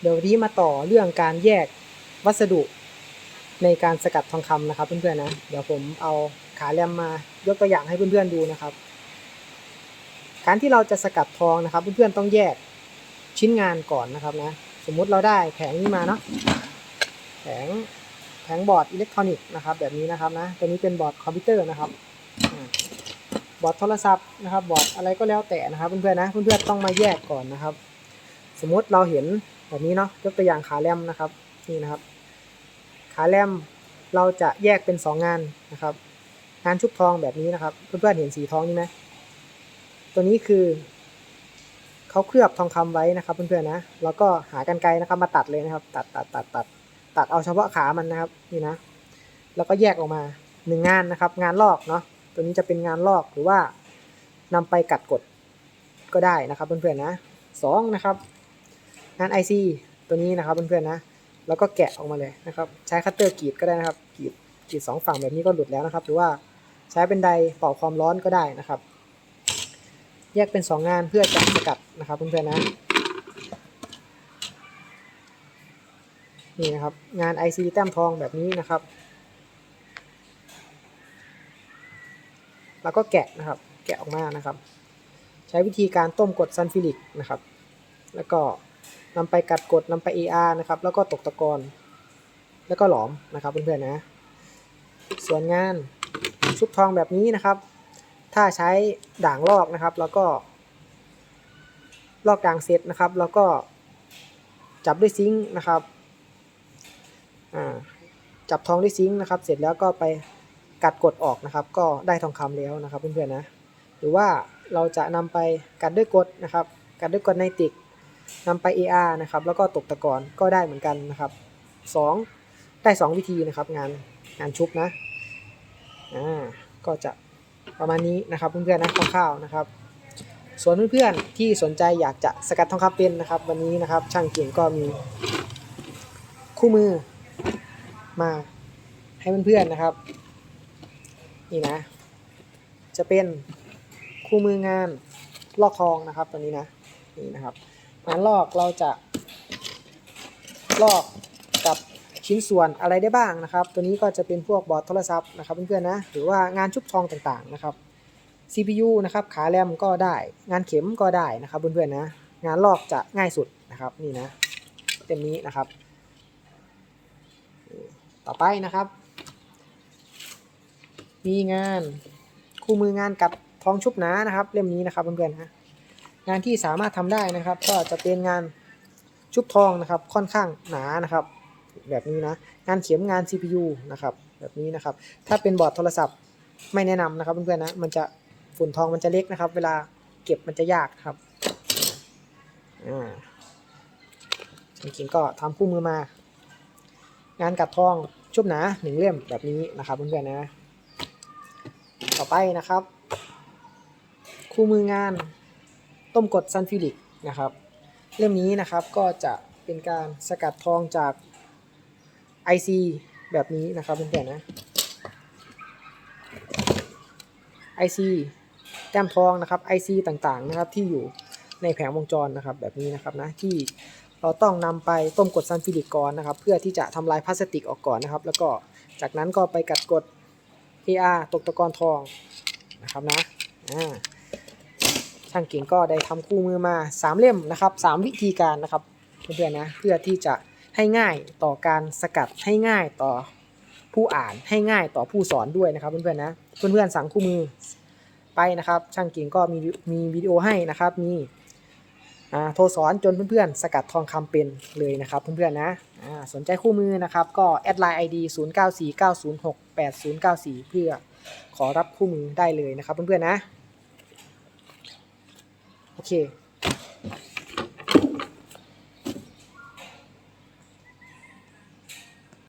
เดี๋ยวนี้มาต่อเรื่องการแยกวัสดุในการสกัดทองคำนะครับ เพื่อนๆนะ เดี๋ยวผมเอาขาแรมมายกตัวอย่างให้เพื่อนๆดูนะครับ การที่เราจะสกัดทองนะครับ เพื่อนๆต้องแยกชิ้นงานก่อนนะครับนะ สมมุติเราได้แผงนี้มาเนาะแผงแผงบอร์ดอิเล็กทรอนิกส์นะครับ แบบนี้นะครับนะตัวนี้เป็นบอร์ดคอมพิวเตอร์นะครับบอร์ดโทรศัพท์นะครับบอร์ดอะไรก็แล้วแต่นะครับ เพื่อนๆนะเพื่อนๆต้องมาแยกก่อนนะครับ สมมุติเราเห็นแบบนี้เนาะยกตัวอย่างขาแรมนะครับนี่นะครับขาแรมเราจะแยกเป็น 2 งานนะครับ งานชุบทองแบบนี้นะครับเพื่อนๆเห็นสีทองนี่ไหมตัวนี้คือเขาเคลือบทองคำไว้นะครับเพื่อนๆนะแล้วก็หากันไกรนะครับมาตัดเลยนะครับ ตัดตัดตัดตัดตัดเอาเฉพาะขามันนะครับนี่นะ แล้วก็แยกออกมาหนึ่งงานนะครับ งานลอกเนาะตัวนี้จะเป็นงานลอกหรือว่านำไปกัดกดก็ได้นะครับเพื่อนๆนะสองนะครับ งาน IC ตัวนี้นะครับเพื่อนๆนะ แล้วก็แกะออกมาเลยนะครับ ใช้คัตเตอร์กรีดก็ได้นะครับกรีดกรีดสองฝั่งแบบนี้ก็หลุดแล้วนะครับ หรือว่าใช้เป็นไดร์เป่าความร้อนก็ได้นะครับ แยกเป็น 2 งานเพื่อจะสกัดนะครับเพื่อนๆนะนี่นะครับงาน IC แต้มทองแบบนี้นะครับ แล้วก็แกะนะครับ แกะออกมานะครับ ใช้วิธีการต้มกดซัลฟิลิกนะครับ แล้วก็ นำไปกัดกดนำไป AR นะครับ แล้วก็ตกตะกอน แล้วก็หลอมนะครับเพื่อนๆนะ ส่วนงานชุบทองแบบนี้นะครับ ถ้าใช้ด่างลอกนะครับ แล้วก็ลอกด่างเสร็จนะครับ แล้วก็จับด้วยซิงค์นะครับจับทองด้วยซิงค์นะครับ เสร็จแล้วก็ไปกัดกดออกนะครับ ก็ได้ทองคำแล้วนะครับเพื่อนๆนะ หรือว่าเราจะนำไปกัดด้วยกดนะครับ กัดด้วยกดไนติก นำไป AR นะครับแล้วก็ตกตะกอนก็ได้เหมือนกันนะครับ 2 ได้ 2 วิธีนะครับงานงานชุบนะอ่าก็จะประมาณนี้นะครับเพื่อนๆนะคร่าวๆนะครับ ส่วนเพื่อนๆที่สนใจอยากจะสกัดทองคำเป็นนะครับ วันนี้นะครับช่างเก่งก็มีคู่มือมาให้เพื่อนๆนะครับ นี่นะ จะเป็นคู่มืองานลอกทองนะครับตัวนี้นะนี่นะครับ งานลอกเราจะลอกกับชิ้นส่วนอะไรได้บ้างนะครับ ตัวนี้ก็จะเป็นพวกบอร์ดโทรศัพท์นะครับเพื่อนๆนะ หรือว่างานชุบทองต่างๆนะครับ CPU นะครับขาแรมก็ได้ งานเข็มก็ได้นะครับเพื่อนๆนะ งานลอกจะง่ายสุดนะครับนี่นะเต็มนี้นะครับ ต่อไปนะครับ มีงานคู่มืองานกับทองชุบหนานะครับ เล่มนี้นะครับเพื่อนๆนะ งานที่สามารถทำได้นะครับ ก็จะเป็นงานชุบทองนะครับค่อนข้างหนานะครับ แบบนี้นะงานเข็มงาน CPU นะครับแบบนี้นะครับ ถ้าเป็นบอร์ดโทรศัพท์ไม่แนะนำนะครับเพื่อนๆนะมันจะฝุ่นทองมันจะเล็กนะครับ เวลาเก็บมันจะยากครับอ่าจริงๆก็ทำคู่มือมา งานกัดทองชุบหนาหนึ่งเล่มแบบนี้นะครับเพื่อนๆนะ ต่อไปนะครับ คู่มืองาน ต้มกดซัลฟิลิกนะครับเล่มนี้นะครับก็จะเป็นการสกัดทองจาก IC แบบนี้นะครับเพื่อนๆนะ IC แต้มทองนะครับ IC ต่างๆนะครับที่อยู่ในแผงวงจรนะครับแบบนี้นะครับนะที่เราต้องนำไปต้มกดซัลฟิลิกก่อนนะครับ เพื่อที่จะทำลายพลาสติกออกก่อนนะครับ แล้วก็จากนั้นก็ไปกัดกด AR ตกตะกอนทองนะครับนะอ่า ช่างเก่งก็ได้ทำคู่มือมา 3 เล่มนะครับ3วิธีการนะครับเพื่อนๆนะเพื่อที่จะให้ง่ายต่อการสกัดให้ง่ายต่อผู้อ่านให้ง่ายต่อผู้สอนด้วยนะครับเพื่อนๆนะเพื่อนๆสั่งคู่มือไปนะครับ ช่างเก่งก็มีมีวิดีโอให้นะครับมีโทรสอนจนเพื่อนๆ สกัดทองคำเป็นเลยนะครับเพื่อนๆนะสนใจคู่มือนะครับ ก็แอดไลน์ ID 0949068094 เพื่อขอรับคู่มือได้เลยนะครับเพื่อนๆนะ โอเค